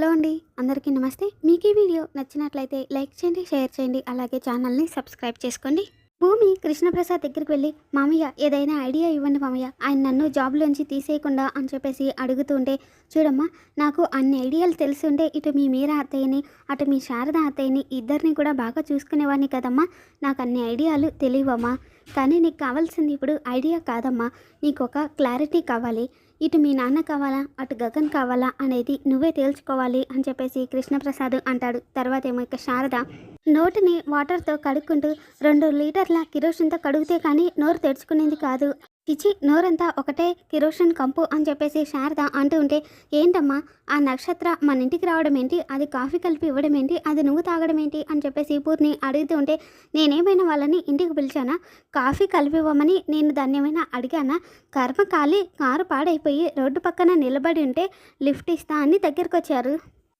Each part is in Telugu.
హలో అండి అందరికీ నమస్తే. మీకు ఈ వీడియో నచ్చినట్లయితే లైక్ చేయండి షేర్ చేయండి అలాగే ఛానల్ని సబ్స్క్రైబ్ చేసుకోండి. భూమి కృష్ణప్రసాద్ దగ్గరికి వెళ్ళి మామయ్య ఏదైనా ఐడియా ఇవ్వండి మామయ్య. ఆయన నన్ను జాబ్లోంచి తీసేయకుండా అని చెప్పేసి అడుగుతుంటే చూడమ్మా నాకు అన్ని ఐడియాలు తెలిసి ఉంటే ఇటు మీ మీరా అత్తయ్యని అటు మీ శారద అత్తయ్యని ఇద్దరిని కూడా బాగా చూసుకునేవాడిని కదమ్మా. నాకు అన్ని ఐడియాలు తెలియవమ్మా. కానీ నీకు కావాల్సింది ఇప్పుడు ఐడియా కాదమ్మా. నీకు ఒక క్లారిటీ కావాలి. ఇటు మీ నాన్న కావాలా? అటు గగన్ కావాలా? అనేది నువ్వే తేల్చుకోవాలి అని చెప్పేసి కృష్ణప్రసాద్ అంటాడు. తర్వాత ఏమో ఇక శారద నోటిని వాటర్తో కడుక్కుంటూ రెండు లీటర్ల కిరోషన్తో కడిగితే కానీ నోరు తెరుచుకునేది కాదు. చిచి నోరంతా ఒకటే కిరోషన్ కంపు అని చెప్పేసి శారద అంటూ ఉంటే ఏంటమ్మా ఆ నక్షత్ర మన ఇంటికి రావడం ఏంటి? అది కాఫీ కలిపి ఇవ్వడం ఏంటి? అది నువ్వు తాగడం ఏంటి? అని చెప్పేసి పూర్ని అడుగుతూ ఉంటే నేనేమైనా వాళ్ళని ఇంటికి పిలిచానా? కాఫీ కలిపి ఇవ్వమని నేను దాన్ని ఏమైనా అడిగానా? కర్మ కాలి కారు పాడైపోయి రోడ్డు పక్కన నిలబడి ఉంటే లిఫ్ట్ ఇస్తా అని దగ్గరికి వచ్చారు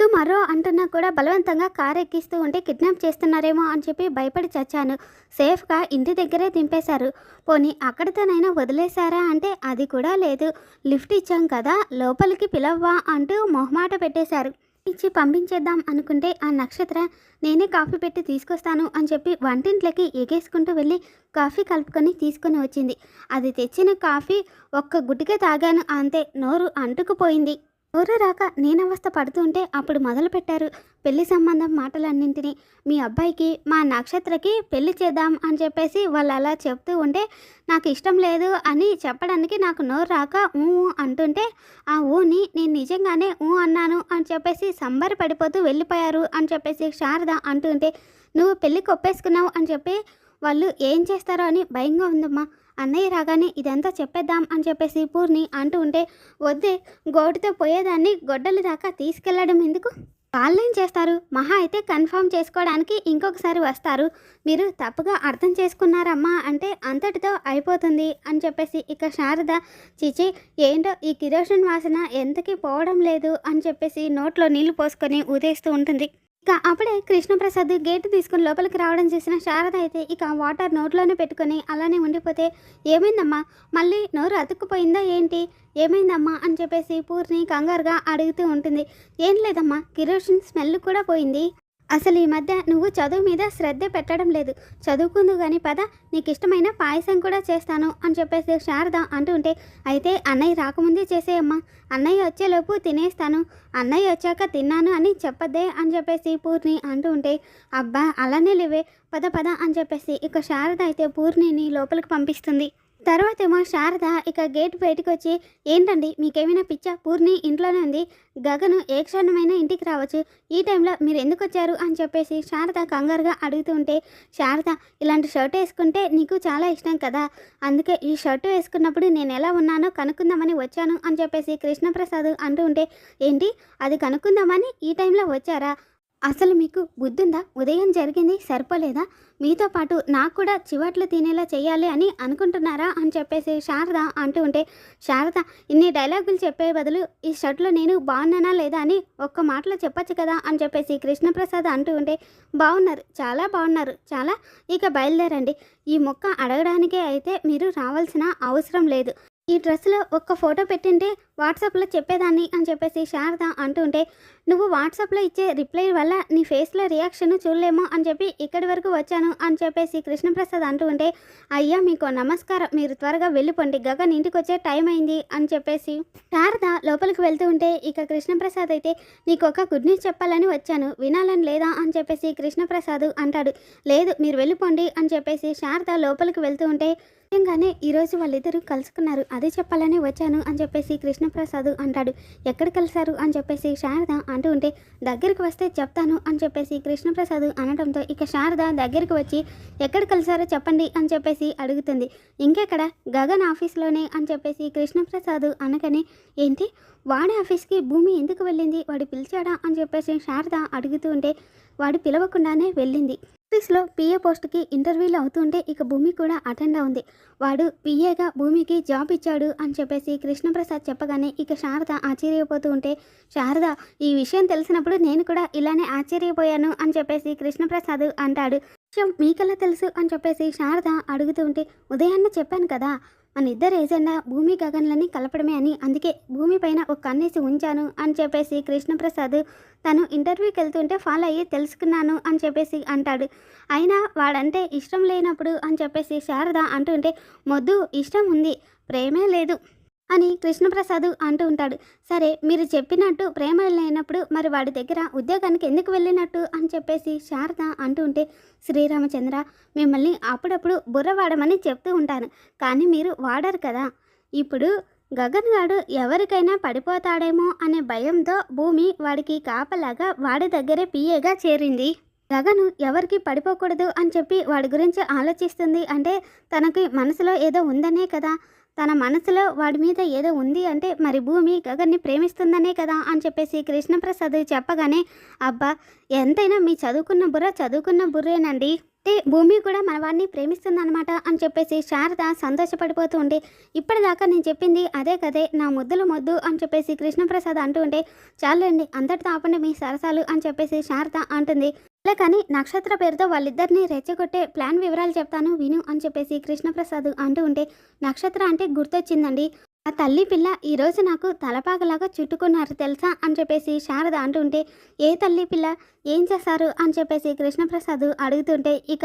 తు మరో అంటున్నా కూడా బలవంతంగా కారు ఎక్కిస్తూ ఉంటే కిడ్నాప్ చేస్తున్నారేమో అని చెప్పి భయపడి చచ్చాను. సేఫ్గా ఇంటి దగ్గరే దింపేశారు. పోనీ అక్కడితోనైనా వదిలేశారా అంటే అది కూడా లేదు. లిఫ్ట్ ఇచ్చాం కదా లోపలికి పిలవ్వా అంటూ మొహమాట పెట్టేశారు. ఇచ్చి పంపించేద్దాం అనుకుంటే ఆ నక్షత్ర నేనే కాఫీ పెట్టి తీసుకొస్తాను అని చెప్పి వంటింట్లోకి ఎగేసుకుంటూ వెళ్ళి కాఫీ కలుపుకొని తీసుకొని వచ్చింది. అది తెచ్చిన కాఫీ ఒక్క గుటికే తాగాను అంతే నోరు అంటుకుపోయింది. నోరు రాక నేనవస్థ పడుతుంటే అప్పుడు మొదలుపెట్టారు పెళ్ళి సంబంధం మాటలన్నింటినీ. మీ అబ్బాయికి మా నక్షత్రకి పెళ్ళి చేద్దాం అని చెప్పేసి వాళ్ళు అలా చెప్తూ ఉంటే నాకు ఇష్టం లేదు అని చెప్పడానికి నాకు నోరు రాక ఊ అంటుంటే ఆ ఊని నేను నిజంగానే ఊ అన్నాను అని చెప్పేసి సంబర పడిపోతూ వెళ్ళిపోయారు అని చెప్పేసి శారద అంటుంటే నువ్వు పెళ్ళికి ఒప్పేసుకున్నావు అని చెప్పి వాళ్ళు ఏం చేస్తారో అని భయంగా ఉందమ్మా. అన్నయ్య రాగానే ఇదంతా చెప్పేద్దాం అని చెప్పేసి పూర్ణి అంటూ ఉంటే వద్దే గోటితో పోయేదాన్ని గొడ్డలి దాకా తీసుకెళ్ళడం ఎందుకు? వాళ్ళేం చేస్తారు? మహా అయితే కన్ఫర్మ్ చేసుకోవడానికి ఇంకొకసారి వస్తారు. మీరు తప్పుగా అర్థం చేసుకున్నారమ్మా అంటే అంతటితో అయిపోతుంది అని చెప్పేసి ఇక శారద చిచి ఏంటో ఈ కిరోషన్ వాసన ఎంతకీ పోవడం లేదు అని చెప్పేసి నోట్లో నీళ్ళు పోసుకొని ఊదేస్తూ ఉంటుంది. ఇక అప్పుడే కృష్ణప్రసాద్ గేట్ తీసుకుని లోపలికి రావడం చేసిన శారద అయితే ఇక వాటర్ నోట్లోనే పెట్టుకొని అలానే ఉండిపోతే ఏమైందమ్మా? మళ్ళీ నోరు అతుక్కుపోయిందా ఏంటి? ఏమైందమ్మా? అని చెప్పేసి పూర్ణి కంగారుగా అడుగుతూ ఉంటుంది. ఏం లేదమ్మా కిరోషన్ స్మెల్ కూడా పోయింది. అసలు ఈ మధ్య నువ్వు చదువు మీద శ్రద్ధ పెట్టడం లేదు. చదువుకుందు కానీ పద నీకు ఇష్టమైన పాయసం కూడా చేస్తాను అని చెప్పేసి శారద అంటూ ఉంటే అయితే అన్నయ్య రాకముందే చేసేయమ్మా. అన్నయ్య వచ్చేలోపు తినేస్తాను. అన్నయ్య వచ్చాక తిన్నాను అని చెప్పద్దే అని చెప్పేసి పూర్ణి అంటూ ఉంటే అబ్బా అలానే లేవే. పద పద అని చెప్పేసి ఇక శారద అయితే పూర్ణిని లోపలికి పంపిస్తుంది. తర్వాత ఏమో శారద ఇక గేట్ బయటకు వచ్చి ఏంటండి? మీకేమైనా పిచ్చా? పూర్ణి ఇంట్లోనే ఉంది. గగను ఏ క్షణమైనా ఇంటికి రావచ్చు. ఈ టైంలో మీరు ఎందుకు వచ్చారు? అని చెప్పేసి శారద కంగారుగా అడుగుతూ ఉంటే శారద ఇలాంటి షర్ట్ వేసుకుంటే నీకు చాలా ఇష్టం కదా. అందుకే ఈ షర్ట్ వేసుకున్నప్పుడు నేను ఎలా ఉన్నానో కనుక్కుందామని వచ్చాను అని చెప్పేసి కృష్ణప్రసాద్ అంటూ ఉంటే ఏంటి? అది కనుక్కుందామని ఈ టైంలో వచ్చారా? అసలు మీకు బుద్ధుందా? ఉదయం జరిగింది సరిపోలేదా? మీతో పాటు నాకు కూడా చివాట్లు తినేలా చేయాలి అని అనుకుంటున్నారా? అని చెప్పేసి శారద అంటూ ఉంటే శారద ఇన్ని డైలాగులు చెప్పే బదులు ఈ షర్ట్లో నేను బాగున్నానా లేదా అని ఒక్క మాటలో చెప్పొచ్చు కదా? అని చెప్పేసి కృష్ణప్రసాద్ అంటూ ఉంటే బాగున్నారు చాలా బాగున్నారు చాలా. ఇక బయలుదేరండి. ఈ మొక్క అడగడానికే అయితే మీరు రావాల్సిన అవసరం లేదు. ఈ డ్రెస్లో ఒక్క ఫోటో పెట్టింటే వాట్సాప్లో చెప్పేదాన్ని అని చెప్పేసి శారద అంటుంటే నువ్వు వాట్సాప్లో ఇచ్చే రిప్లై వల్ల నీ ఫేస్లో రియాక్షన్ చూడలేమో అని చెప్పి ఇక్కడి వరకు వచ్చాను అని చెప్పేసి కృష్ణప్రసాద్ అంటూ ఉంటే అయ్యా మీకు నమస్కారం. మీరు త్వరగా వెళ్ళిపోండి. గగన్ ఇంటికి వచ్చే టైం అయింది అని చెప్పేసి శారద లోపలికి వెళ్తూ ఉంటే ఇక కృష్ణప్రసాద్ అయితే నీకు ఒక గుడ్ న్యూస్ చెప్పాలని వచ్చాను. వినాలని లేదా? అని చెప్పేసి కృష్ణప్రసాద్ అంటాడు. లేదు మీరు వెళ్ళిపోండి అని చెప్పేసి శారద లోపలికి వెళ్తూ ఉంటే నిజంగానే ఈరోజు వాళ్ళిద్దరూ కలుసుకున్నారు. అదే చెప్పాలని వచ్చాను అని చెప్పేసి కృష్ణప్రసాద్ అంటాడు. ఎక్కడ కలిశారు అని చెప్పేసి శారద అంటూ ఉంటే దగ్గరికి వస్తే చెప్తాను అని చెప్పేసి కృష్ణప్రసాద్ అనడంతో ఇక శారద దగ్గరికి వచ్చి ఎక్కడ కలిశారో చెప్పండి అని చెప్పేసి అడుగుతుంది. ఇంకెక్కడ? గగన్ ఆఫీస్లోనే అని చెప్పేసి కృష్ణప్రసాద్ అనగానే ఏంటి? వాడి ఆఫీస్కి భూమి ఎందుకు వెళ్ళింది? వాడు పిలిచాడా అని చెప్పేసి శారద అడుగుతూ ఉంటే వాడు పిలవకుండానే వెళ్ళింది. ఆఫీస్లో పిఏ పోస్ట్కి ఇంటర్వ్యూలు అవుతుంటే ఇక భూమి కూడా అటెండ్ అవుంది వాడు పిఏగా భూమికి జాబ్ ఇచ్చాడు అని చెప్పేసి కృష్ణప్రసాద్ చెప్పగానే ఇక శారద ఆశ్చర్యపోతూ ఉంటే శారద ఈ విషయం తెలిసినప్పుడు నేను కూడా ఇలానే ఆశ్చర్యపోయాను అని చెప్పేసి కృష్ణప్రసాద్ అంటాడు. విషయం మీకెలా తెలుసు? అని చెప్పేసి శారద అడుగుతూ ఉంటే ఉదయాన్నే చెప్పాను కదా మన ఇద్దరు ఏజెండా భూమి గగన్లని కలపడమే అని అందుకే భూమి పైన ఒక కన్నేసి ఉంచాను అని చెప్పేసి కృష్ణప్రసాద్ తను ఇంటర్వ్యూకి వెళ్తుంటే ఫాలో అయ్యి తెలుసుకున్నాను అని చెప్పేసి అంటాడు. అయినా వాడంటే ఇష్టం లేనప్పుడు అని చెప్పేసి శారద అంటుంటే మొద్దు ఇష్టం ఉంది. ప్రేమే లేదు. అని కృష్ణప్రసాద్ అంటూ ఉంటాడు. సరే మీరు చెప్పినట్టు ప్రేమ లేనప్పుడు మరి వాడి దగ్గర ఉద్యోగానికి ఎందుకు వెళ్ళినట్టు అని చెప్పేసి శారద అంటూ ఉంటే శ్రీరామచంద్ర మిమ్మల్ని అప్పుడప్పుడు బుర్ర వాడమని చెప్తూ ఉంటాను. కానీ మీరు వాడరు కదా. ఇప్పుడు గగన్ గాడు ఎవరికైనా పడిపోతాడేమో అనే భయంతో భూమి వాడికి కాపలాగా వాడి దగ్గరే పిఏగా చేరింది. గగను ఎవరికి పడిపోకూడదు అని చెప్పి వాడి గురించి ఆలోచిస్తుంది అంటే తనకి మనసులో ఏదో ఉందనే కదా. తన మనసులో వాడి మీద ఏదో ఉంది అంటే మరి భూమి గగన్ని ప్రేమిస్తుందనే కదా అని చెప్పేసి కృష్ణప్రసాద్ చెప్పగానే అబ్బా ఎంతైనా మీ చదువుకున్న బుర్ర చదువుకున్న బుర్రేనండి. అంటే భూమి కూడా మన వాడిని ప్రేమిస్తుందన్నమాట అని చెప్పేసి శారద సంతోషపడిపోతూ ఉంటే ఇప్పటిదాకా నేను చెప్పింది అదే కదే నా ముద్దులు మొద్దు అని చెప్పేసి కృష్ణప్రసాద్ అంటూ ఉంటే చాలండి అంతటితో ఆపండి మీ సరసాలు అని చెప్పేసి శారద అంటుంది. అలా కానీ నక్షత్ర పేరుతో వాళ్ళిద్దరిని రెచ్చగొట్టే ప్లాన్ వివరాలు చెప్తాను విను అని చెప్పేసి కృష్ణప్రసాద్ అంటూ ఉంటే నక్షత్ర అంటే గుర్తొచ్చిందండి. ఆ తల్లి పిల్ల ఈరోజు నాకు తలపాకలాగా చుట్టుకున్నారు తెలుసా అని చెప్పేసి శారద అంటుంటే ఏ తల్లి పిల్ల? ఏం చేశారు అని చెప్పేసి కృష్ణప్రసాద్ అడుగుతుంటే ఇక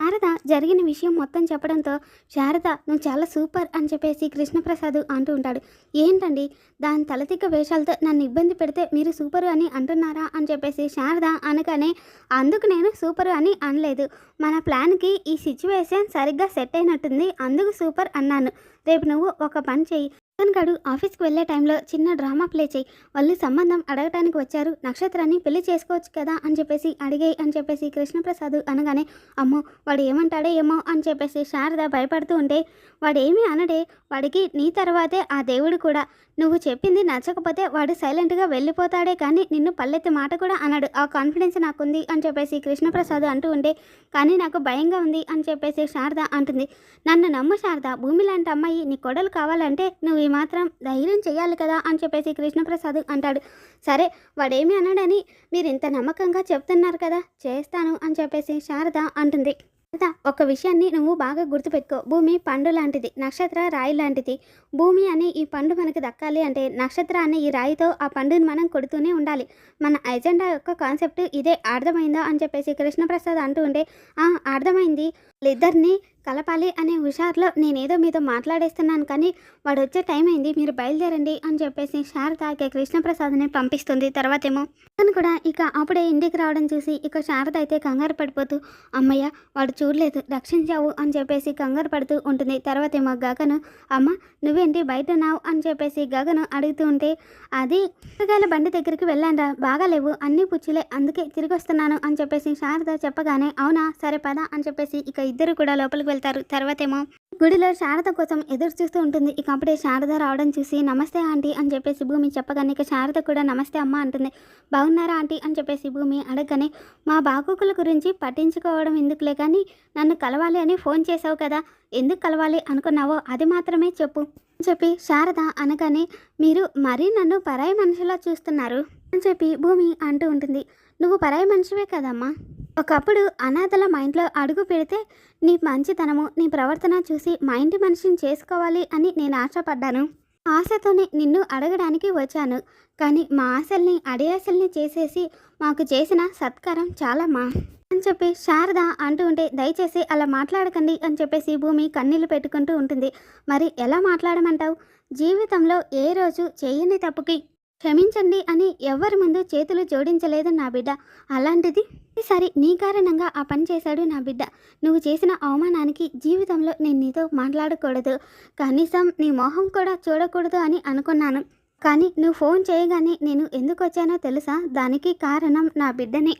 శారద జరిగిన విషయం మొత్తం చెప్పడంతో శారద నువ్వు చాలా సూపర్ అని చెప్పేసి కృష్ణప్రసాద్ అంటూ ఉంటాడు. ఏంటండి? దాని తలతిక్క వేషాలతో నన్ను ఇబ్బంది పెడితే మీరు సూపర్ అని అంటున్నారా? అని చెప్పేసి శారద అనగానే అందుకు నేను సూపర్ అని అనలేదు. మన ప్లాన్కి ఈ సిచ్యువేషన్ సరిగ్గా సెట్ అయినట్టుంది. అందుకు సూపర్ అన్నాను. రేపు నువ్వు ఒక పని చెయ్యి. గడు ఆఫీస్కి వెళ్ళే టైంలో చిన్న డ్రామా ప్లే చేయి. వాళ్ళు సంబంధం అడగటానికి వచ్చారు. నక్షత్రాన్ని పెళ్ళి చేసుకోవచ్చు కదా అని చెప్పేసి అడిగాయి అని చెప్పేసి కృష్ణప్రసాద్ అనగానే అమ్మో వాడు ఏమంటాడో ఏమో అని చెప్పేసి శారద భయపడుతూ ఉంటే వాడేమీ అనడే వాడికి నీ తర్వాతే ఆ దేవుడు కూడా. నువ్వు చెప్పింది నచ్చకపోతే వాడు సైలెంట్గా వెళ్ళిపోతాడే కానీ నిన్ను పల్లెత్తి మాట కూడా అన్నాడు ఆ కాన్ఫిడెన్స్ నాకుంది అని చెప్పేసి కృష్ణప్రసాద్ అంటూ ఉంటే కానీ నాకు భయంగా ఉంది అని చెప్పేసి శారద అంటుంది. నన్ను నమ్ము శారద భూమి లాంటి అమ్మాయి నీ కొడలు కావాలంటే నువ్వు ఈ మాత్రం ధైర్యం చేయాలి కదా అని చెప్పేసి కృష్ణప్రసాద్ అంటాడు. సరే వాడేమి అన్నాడని మీరు ఇంత నమ్మకంగా చెప్తున్నారు కదా చేస్తాను అని చెప్పేసి శారద అంటుంది. శారద ఒక విషయాన్ని నువ్వు బాగా గుర్తుపెట్టుకో. భూమి పండు లాంటిది నక్షత్ర రాయి లాంటిది. భూమి అనే ఈ పండు మనకు దక్కాలి అంటే నక్షత్ర అనే ఈ రాయితో ఆ పండుని మనం కొడుతూనే ఉండాలి. మన ఎజెండా యొక్క కాన్సెప్ట్ ఇదే అర్థమైందా అని చెప్పేసి కృష్ణప్రసాద్ అంటూ ఉంటే "ఆ, అర్థమైంది. వాళ్ళిద్దరిని కలపాలి అనే హుషారులో నేనేదో మీతో మాట్లాడేస్తున్నాను కానీ వాడు వచ్చే టైం అయింది మీరు బయలుదేరండి అని చెప్పేసి శారద ఇక కృష్ణప్రసాద్ని పంపిస్తుంది. తర్వాతేమో తను కూడా ఇక అప్పుడే ఇంటికి రావడం చూసి ఇక శారద అయితే కంగారు పడిపోతూ అమ్మయ్య వాడు చూడలేదు రక్షించావు అని చెప్పేసి కంగారు పడుతూ ఉంటుంది. తర్వాతేమో గగను అమ్మ నువ్వేంటి బయట నావు అని చెప్పేసి గగను అడుగుతూ ఉంటే అది కూరగాయల బండి దగ్గరికి వెళ్ళాంరా బాగాలేవు అన్ని పుచ్చులే అందుకే తిరిగి వస్తున్నాను అని చెప్పేసి శారద చెప్పగానే అవునా సరే పదా అని చెప్పేసి ఇక ఇద్దరు కూడా లోపలికి వెళ్తారు. తర్వాతేమో గుడిలో శారద కోసం ఎదురు చూస్తూ ఉంటుంది. ఇక అప్పుడే శారద రావడం చూసి నమస్తే ఆంటీ అని చెప్పేసి భూమి చెప్పగానే ఇక శారద కూడా నమస్తే అమ్మ అంటుంది. బాగున్నారా ఆంటీ అని చెప్పేసి భూమి అడగగానే మా బాగోకుల గురించి పట్టించుకోవడం ఎందుకులే కానీ నన్ను కలవాలి అని ఫోన్ చేసావు కదా ఎందుకు కలవాలి అనుకున్నావో అది మాత్రమే చెప్పు అని చెప్పి శారద అనగానే మీరు మరీ నన్ను పరాయి మనిషిలా చూస్తున్నారు అని చెప్పి భూమి అంటూ ఉంటుంది. నువ్వు పరాయి మనిషివే కదమ్మా? ఒకప్పుడు అనాథల మా ఇంట్లో అడుగు పెడితే నీ మంచితనము నీ ప్రవర్తన చూసి మా ఇంటి మనిషిని చేసుకోవాలి అని నేను ఆశపడ్డాను. ఆశతోనే నిన్ను అడగడానికి వచ్చాను. కానీ మా ఆశల్ని అడియాశల్ని చేసేసి మాకు చేసిన సత్కారం చాలా మా అని చెప్పి శారద అంటూ ఉంటే దయచేసి అలా మాట్లాడకండి అని చెప్పేసి భూమి కన్నీళ్ళు పెట్టుకుంటూ ఉంటుంది. మరి ఎలా మాట్లాడమంటావు? జీవితంలో ఏ రోజు చేయని తప్పుకి క్షమించండి అని ఎవరి ముందు చేతులు జోడించలేదు నా బిడ్డ. అలాంటిది సరే నీ కారణంగా ఆ పని చేశాడు నా బిడ్డ. నువ్వు చేసిన అవమానానికి జీవితంలో నేను నీతో మాట్లాడకూడదు. కనీసం నీ మొహం కూడా చూడకూడదు అని అనుకున్నాను. కానీ నువ్వు ఫోన్ చేయగానే నేను ఎందుకు వచ్చానో తెలుసా? దానికి కారణం నా బిడ్డనే.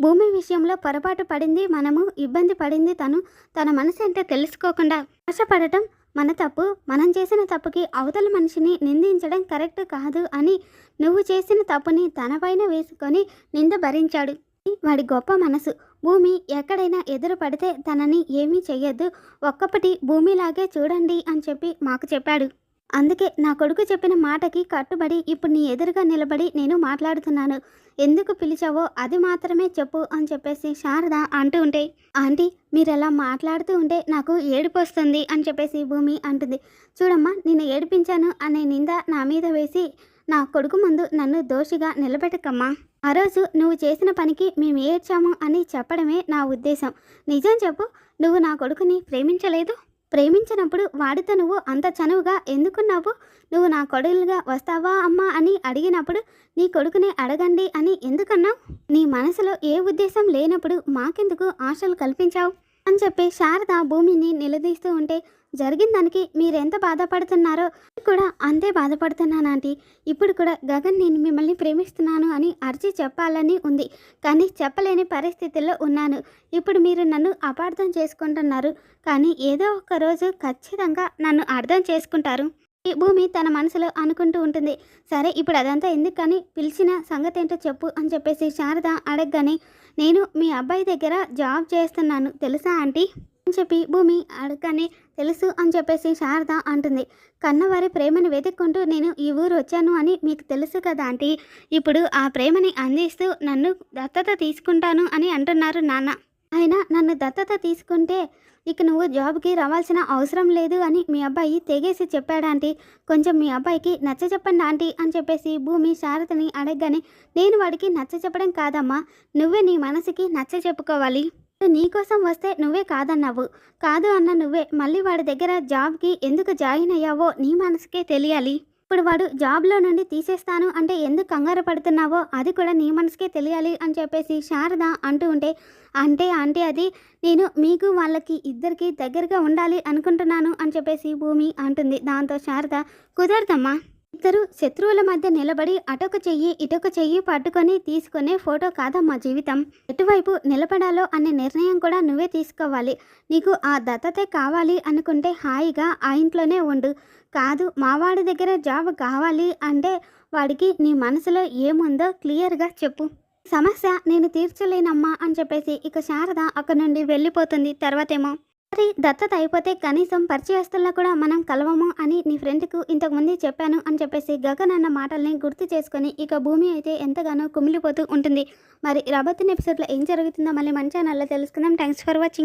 భూమి విషయంలో పొరపాటు పడింది మనము ఇబ్బంది పడింది తను. తన మనసు ఏంటో తెలుసుకోకుండా ఆశపడటం మన తప్పు మనం చేసిన తప్పుకి అవతల మనిషిని నిందించడం కరెక్ట్ కాదు అని నువ్వు చేసిన తప్పుని తనపైన వేసుకొని నింద భరించాడు. వాడి గొప్ప మనసు. భూమి ఎక్కడైనా ఎదురు పడితే తనని ఏమీ చెయ్యొద్దు. ఒక్కపటి భూమిలాగే చూడండి అని చెప్పి మాకు చెప్పాడు. అందుకే నా కొడుకు చెప్పిన మాటకి కట్టుబడి ఇప్పుడు నీ ఎదురుగా నిలబడి నేను మాట్లాడుతున్నాను. ఎందుకు పిలిచావో అది మాత్రమే చెప్పు అని చెప్పేసి శారద అంటూ ఉంటే ఆంటీ మీరు అలా మాట్లాడుతూ ఉంటే నాకు ఏడుపు వస్తుంది అని చెప్పేసి భూమి అంటుంది. చూడమ్మా నిన్ను ఏడిపించాను అనే నింద నా మీద వేసి నా కొడుకు ముందు నన్ను దోషిగా నిలబెట్టకమ్మా. ఆ రోజు నువ్వు చేసిన పనికి మేము ఏడ్చాము అని చెప్పడమే నా ఉద్దేశం. నిజం చెప్పు నువ్వు నా కొడుకుని ప్రేమించలేదు? ప్రేమించినప్పుడు వాడితో నువ్వు అంత చనువుగా ఎందుకున్నావు? నువ్వు నా కొడుకులుగా వస్తావా అమ్మా అని అడిగినప్పుడు నీ కొడుకునే అడగండి అని ఎందుకన్నావు? నీ మనసులో ఏ ఉద్దేశం లేనప్పుడు మాకెందుకు ఆశలు కల్పించావు? అని చెప్పి శారద భూమిని నిలదీస్తూ ఉంటే జరిగిన దానికి మీరెంత బాధపడుతున్నారో కూడా అంతే బాధపడుతున్నాను ఆంటీ. ఇప్పుడు కూడా గగన్ నేను మిమ్మల్ని ప్రేమిస్తున్నాను అని అరిచి చెప్పాలని ఉంది. కానీ చెప్పలేని పరిస్థితుల్లో ఉన్నాను. ఇప్పుడు మీరు నన్ను అపార్థం చేసుకుంటున్నారు. కానీ ఏదో ఒక రోజు ఖచ్చితంగా నన్ను అర్థం చేసుకుంటారు. ఈ భూమి తన మనసులో అనుకుంటూ ఉంటుంది. సరే ఇప్పుడు అదంతా ఎందుకు కానీ పిలిచిన సంగతి ఏంటో చెప్పు అని చెప్పేసి శారద అడగగానే నేను మీ అబ్బాయి దగ్గర జాబ్ చేస్తున్నాను. తెలుసా ఆంటీ? అని చెప్పి భూమి అడగనే తెలుసు అని చెప్పేసి శారద అంటుంది. కన్నవారి ప్రేమను వెతుక్కుంటూ నేను ఈ ఊరు వచ్చాను అని మీకు తెలుసు కదా ఆంటీ. ఇప్పుడు ఆ ప్రేమని అందిస్తూ నన్ను దత్తత తీసుకుంటాను అని అంటున్నారు నాన్న. ఆయన నన్ను దత్తత తీసుకుంటే ఇక నువ్వు జాబ్కి రావాల్సిన అవసరం లేదు అని మీ అబ్బాయి తెగేసి చెప్పాడు ఆంటీ. కొంచెం మీ అబ్బాయికి నచ్చ చెప్పండి ఆంటీ అని చెప్పేసి భూమి శారదని అడగగానే నేను వాడికి నచ్చ చెప్పడం కాదమ్మా. నువ్వే నీ మనసుకి నచ్చ చెప్పుకోవాలి. నీకోసం వస్తే నువ్వే కాదన్నావు. కాదు అన్న నువ్వే. మళ్ళీ వాడి దగ్గర జాబ్కి ఎందుకు జాయిన్ అయ్యావో నీ మనసుకే తెలియాలి. ఇప్పుడు వాడు జాబ్లో నుండి తీసేస్తాను అంటే ఎందుకు కంగారు పడుతున్నావో అది కూడా నీ మనసుకే తెలియాలి అని చెప్పేసి శారద అంటూ ఉంటే అంటే అంటే అది నేను మీకు వాళ్ళకి ఇద్దరికి దగ్గరగా ఉండాలి అనుకుంటున్నాను అని చెప్పేసి భూమి అంటుంది. దాంతో శారద కుదరదమ్మా. ఇద్దరు శత్రువుల మధ్య నిలబడి అటొక చెయ్యి ఇటొక చెయ్యి పట్టుకొని తీసుకునే ఫోటో కాదమ్మా జీవితం? ఎటువైపు నిలబడాలో అనే నిర్ణయం కూడా నువ్వే తీసుకోవాలి. నీకు ఆ దత్తతే కావాలి అనుకుంటే హాయిగా ఆ ఇంట్లోనే ఉండు. కాదు మావాడి దగ్గర జాబ్ కావాలి అంటే వాడికి నీ మనసులో ఏముందో క్లియర్గా చెప్పు. సమస్య నేను తీర్చలేనమ్మా అని చెప్పేసి ఇక శారద అక్కడి నుండి వెళ్ళిపోతుంది తర్వాతేమో. మరి దత్తత అయిపోతే కనీసం పరిచయస్తుల్లో కూడా మనం కలవము అని నీ ఫ్రెండ్కు ఇంతకుముందే చెప్పాను అని చెప్పేసి గగన్ అన్న మాటల్ని గుర్తు చేసుకొని ఇక భూమి అయితే ఎంతగానో కుమిలిపోతూ ఉంటుంది. మరి రాబోతున్న ఎపిసోడ్లో ఏం జరుగుతుందో మళ్ళీ మన ఛానల్లో తెలుసుకుందాం. Thanks for watching.